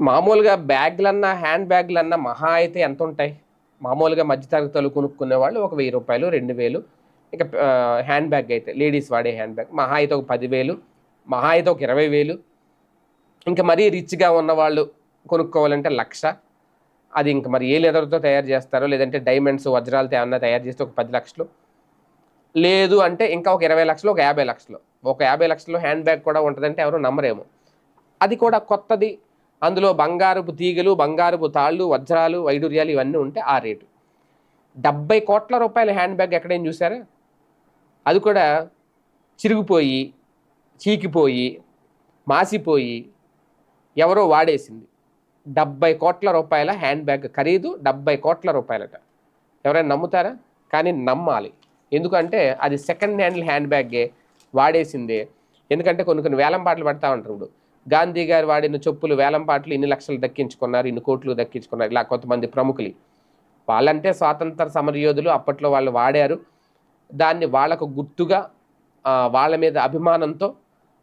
మామూలుగా బ్యాగ్లన్నా హ్యాండ్ బ్యాగ్లన్నా మహా అయితే ఎంత ఉంటాయి మామూలుగా మధ్యతరగతులు కొనుక్కునే వాళ్ళు ఒక వెయ్యి రూపాయలు రెండు వేలు. ఇక హ్యాండ్ బ్యాగ్ అయితే లేడీస్ వాడే హ్యాండ్ బ్యాగ్. మహా అయితే ఒక పదివేలు మహా అయితే ఒక ఇరవై వేలు. ఇంకా మరీ రిచ్గా ఉన్న వాళ్ళు కొనుక్కోవాలంటే లక్ష. అది ఇంకా మరి ఏ లెదర్తో తయారు చేస్తారో లేదంటే డైమండ్స్ వజ్రాలతో ఏమన్నా తయారు చేస్తే ఒక పది లక్షలు. లేదు అంటే ఇంకా ఒక ఇరవై లక్షలు ఒక యాభై లక్షలు. ఒక యాభై లక్షలు హ్యాండ్ బ్యాగ్ కూడా ఉంటుందంటే ఎవరు నమ్మరేమో. అది కూడా కొత్తది. అందులో బంగారపు తీగలు బంగారపు తాళ్ళు వజ్రాలు వైడూర్యాలు ఇవన్నీ ఉంటే ఆ రేటు. డెబ్బై కోట్ల రూపాయల హ్యాండ్ బ్యాగ్ ఎక్కడైనా చూసారా అది కూడా చిరిగిపోయి చీకిపోయి మాసిపోయి ఎవరో వాడేసింది. డెబ్బై కోట్ల రూపాయల హ్యాండ్ బ్యాగ్ ఖరీదు డెబ్బై కోట్ల రూపాయలట. ఎవరైనా నమ్ముతారా? కానీ నమ్మాలి. ఎందుకంటే అది సెకండ్ హ్యాండ్ హ్యాండ్ బ్యాగే వాడేసిందే. ఎందుకంటే కొన్ని కొన్ని వేలం పాటలు పడతా ఉంటారు ఇప్పుడు. గాంధీ గారు వాడిన చెప్పులు వేలం పాటలు ఇన్ని లక్షలు దక్కించుకున్నారు ఇన్ని కోట్లు దక్కించుకున్నారు ఇలా కొంతమంది ప్రముఖులు. వాళ్ళంటే స్వాతంత్ర సమరయోధులు అప్పట్లో వాళ్ళు వాడారు. దాన్ని వాళ్ళకు గుర్తుగా వాళ్ళ మీద అభిమానంతో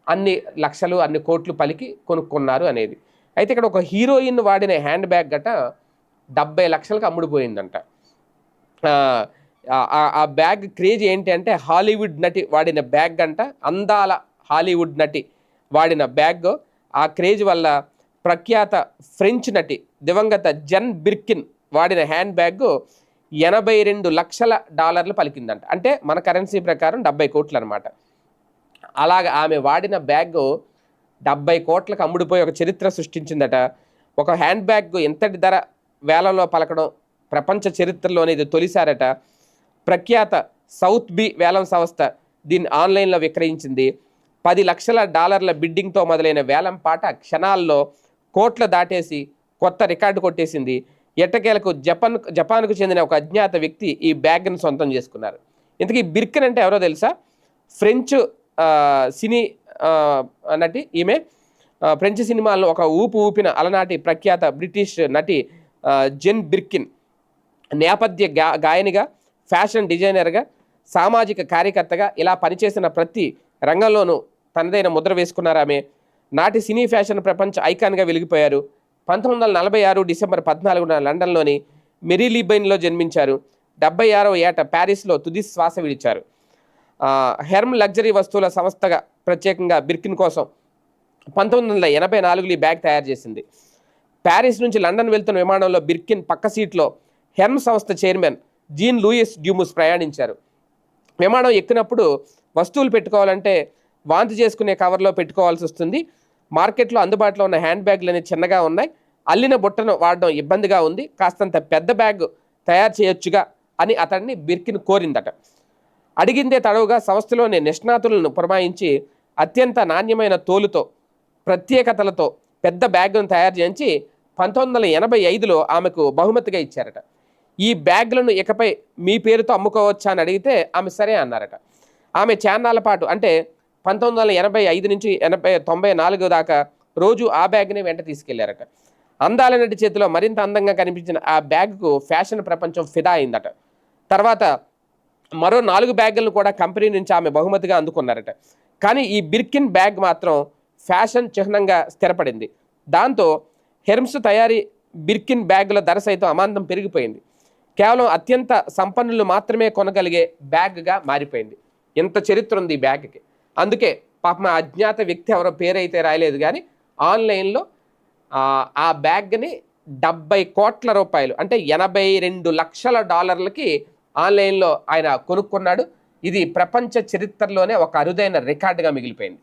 అన్ని లక్షలు అన్ని కోట్లు పలికి కొనుక్కున్నారు అనేది. అయితే ఇక్కడ ఒక హీరోయిన్ వాడిన హ్యాండ్ బ్యాగ్ గట డెబ్బై లక్షలకు అమ్ముడుపోయిందంట. ఆ, ఆ బ్యాగ్ క్రేజ్ ఏంటి అంటే హాలీవుడ్ నటి వాడిన బ్యాగ్ అంట అందాల హాలీవుడ్ నటి వాడిన బ్యాగ్ ఆ క్రేజ్ వల్ల ప్రఖ్యాత ఫ్రెంచ్ నటి దివంగత జన్ బిర్కిన్ వాడిన హ్యాండ్ బ్యాగ్ ఎనభై రెండు లక్షల డాలర్లు పలికిందంట. అంటే మన కరెన్సీ ప్రకారం డెబ్బై కోట్లు అనమాట అలాగ ఆమె వాడిన బ్యాగ్ డెబ్బై కోట్లకు అమ్ముడుపోయి ఒక చరిత్ర సృష్టించిందట. ఒక హ్యాండ్ బ్యాగ్ ఎంతటి ధర వేలంలో పలకడం ప్రపంచ చరిత్రలోనే ఇది తొలిసారట. ప్రఖ్యాత సౌత్ బి వేలం సంస్థ దీన్ని ఆన్లైన్లో విక్రయించింది. పది లక్షల డాలర్ల బిడ్డింగ్తో మొదలైన వేలం పాట క్షణాల్లో కోట్ల దాటేసి కొత్త రికార్డు కొట్టేసింది. ఎట్టకేలకు జపాన్ జపాన్కు చెందిన ఒక అజ్ఞాత వ్యక్తి ఈ బ్యాగ్ను సొంతం చేసుకున్నారు. ఇంతకీ బిర్కిన్ అంటే ఎవరో తెలుసా? ఫ్రెంచ్ సినీ నటి ఈమె. ఫ్రెంచ్ సినిమాల్లో ఒక ఊపు ఊపిన అలనాటి ప్రఖ్యాత బ్రిటిష్ నటి జెన్ బిర్కిన్. నేపథ్య గా గాయనిగా ఫ్యాషన్ డిజైనర్గా సామాజిక కార్యకర్తగా ఇలా పనిచేసిన ప్రతి రంగంలోనూ తనదైన ముద్ర వేసుకున్నారు ఆమె. నాటి సినీ ఫ్యాషన్ ప్రపంచ ఐకాన్గా వెలిగిపోయారు. పంతొమ్మిది వందల నలభై ఆరు డిసెంబర్ పద్నాలుగున లండన్లోని మెరీలీబైన్లో జన్మించారు. డెబ్బై ఆరవ ఏట ప్యారిస్లో తుది శ్వాస విడిచారు. హెర్మ్ లగ్జరీ వస్తువుల సంస్థగా ప్రత్యేకంగా బిర్కిన్ కోసం పంతొమ్మిది వందల ఎనభై నాలుగులో ఈ బ్యాగ్ తయారు చేసింది. ప్యారిస్ నుంచి లండన్ వెళ్తున్న విమానంలో బిర్కిన్ పక్క సీట్లో హెర్మ్ సంస్థ చైర్మన్ జీన్ లూయిస్ డ్యూముస్ ప్రయాణించారు. విమానం ఎక్కినప్పుడు వస్తువులు పెట్టుకోవాలంటే వాంతి చేసుకునే కవర్లో పెట్టుకోవాల్సి వస్తుంది. మార్కెట్లో అందుబాటులో ఉన్న హ్యాండ్ బ్యాగ్లు అనేవి చిన్నగా ఉన్నాయి. అల్లిన బుట్టను వాడడం ఇబ్బందిగా ఉంది. కాస్తంత పెద్ద బ్యాగ్ తయారు చేయొచ్చుగా అని అతన్ని బిర్కిన్ కోరిందట. అడిగిందే తడవుగా సంస్థలోని నిష్ణాతులను పురమాయించి అత్యంత నాణ్యమైన తోలుతో ప్రత్యేకతలతో పెద్ద బ్యాగ్ను తయారు చేయించి పంతొమ్మిది వందల ఎనభై ఐదులో ఆమెకు బహుమతిగా ఇచ్చారట. ఈ బ్యాగ్లను ఇకపై మీ పేరుతో అమ్ముకోవచ్చా అని అడిగితే ఆమె సరే అన్నారట. ఆమె చాన్నాల పాటు అంటే పంతొమ్మిది వందల ఎనభై ఐదు నుంచి ఎనభై తొంభై నాలుగు దాకా రోజు ఆ బ్యాగ్ని వెంట తీసుకెళ్ళారట. అందాల నటి చేతిలో మరింత అందంగా కనిపించిన ఆ బ్యాగ్కు ఫ్యాషన్ ప్రపంచం ఫిదా అయిందట. తర్వాత మరో నాలుగు బ్యాగులను కూడా కంపెనీ నుంచి ఆమె బహుమతిగా అందుకున్నారట. కానీ ఈ బిర్కిన్ బ్యాగ్ మాత్రం ఫ్యాషన్ చిహ్నంగా స్థిరపడింది. దాంతో హెర్మ్స్ తయారీ బిర్కిన్ బ్యాగుల ధర సైతం అమాంతం పెరిగిపోయింది. కేవలం అత్యంత సంపన్నులు మాత్రమే కొనగలిగే బ్యాగ్గా మారిపోయింది. ఇంత చరిత్ర ఉంది ఈ బ్యాగ్కి. అందుకే పాపం ఆ అజ్ఞాత వ్యక్తి ఎవరో పేరైతే రాయలేదు కానీ ఆన్లైన్లో ఆ, ఆ బ్యాగ్ని డెబ్బై కోట్ల రూపాయలు అంటే ఎనభై రెండు లక్షల డాలర్లకి ఆన్లైన్లో ఆయన కొనుక్కున్నాడు. ఇది ప్రపంచ చరిత్రలోనే ఒక అరుదైన రికార్డుగా మిగిలిపోయింది.